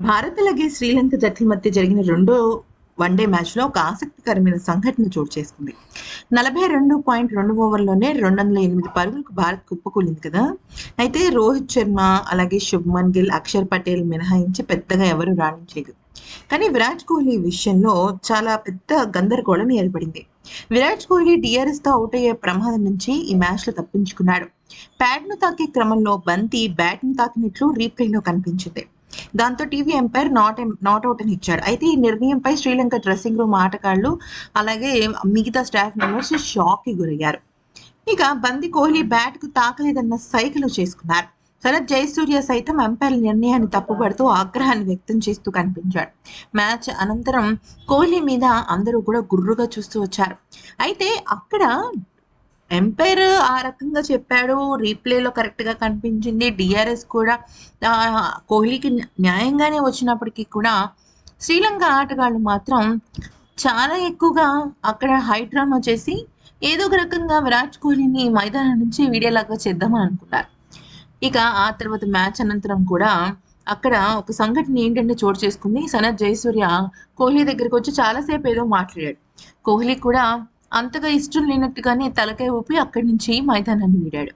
భారత్ అలాగే శ్రీలంక జట్ల మధ్య జరిగిన రెండో వన్డే మ్యాచ్లో ఒక ఆసక్తికరమైన సంఘటన చోటు చేసుకుంది. నలభై రెండు పాయింట్ రెండు ఓవర్లోనే రెండు వందల ఎనిమిది పరుగులకు భారత్ కుప్పకూలింది కదా. అయితే రోహిత్ శర్మ అలాగే శుభ్మన్ గిల్ అక్షర్ పటేల్ మినహాయించి పెద్దగా ఎవరు రాణించలేదు. కానీ విరాట్ కోహ్లీ విషయంలో చాలా పెద్ద గందరగోళం ఏర్పడింది. విరాట్ కోహ్లీ డిఆర్ఎస్తో అవుట్ అయ్యే ప్రమాదం నుంచి ఈ మ్యాచ్లో తప్పించుకున్నాడు. ప్యాడ్ను తాకే క్రమంలో బంతి బ్యాట్ను తాకినట్లు రీప్లేలో కనిపించింది. దాంతో TV umpire not not out అని ఇచ్చాడు అయితే ఈ నిర్ణయంపై శ్రీలంక డ్రెస్సింగ్ రూమ్ ఆటగాళ్ళు అలాగే మిగతా స్టాఫ్ మెంబర్స్ షాక్కి గురయ్యారు. ఇక బంతి కోహ్లీ బ్యాట్కు తాకలేదన్న సైకిల్ చేసుకున్నారు. శరత్ జయసూర్య సైతం ఎంపైర్ నిర్ణయాన్ని తప్పుపడుతూ ఆగ్రహాన్ని వ్యక్తం చేస్తూ కనిపించాడు. మ్యాచ్ అనంతరం కోహ్లీ మీద అందరూ కూడా గుర్రుగా చూస్తూ వచ్చారు. అయితే అక్కడ ఎంపైర్ ఆ రకంగా చెప్పాడు. రీప్లేలో కరెక్ట్గా కనిపించింది. డిఆర్ఎస్ కూడా కోహ్లీకి న్యాయంగానే వచ్చినప్పటికీ కూడా శ్రీలంక ఆటగాళ్ళు మాత్రం చాలా ఎక్కువగా అక్కడ హై డ్రామా చేసి ఏదో ఒక రకంగా విరాట్ కోహ్లీని మైదానం నుంచి వీడియోలాగా చేద్దామని అనుకున్నారు. ఇక ఆ తర్వాత మ్యాచ్ అనంతరం కూడా అక్కడ ఒక సంఘటన ఏంటంటే చోటు చేసుకుంది. సనత్ జయసూర్య కోహ్లీ దగ్గరికి వచ్చి చాలాసేపు ఏదో మాట్లాడాడు. కోహ్లీ కూడా అంతగా ఇష్టం లేనట్టుగానే తలకాయ ఊపి అక్కడి నుంచి మైదానాన్ని వీడాడు.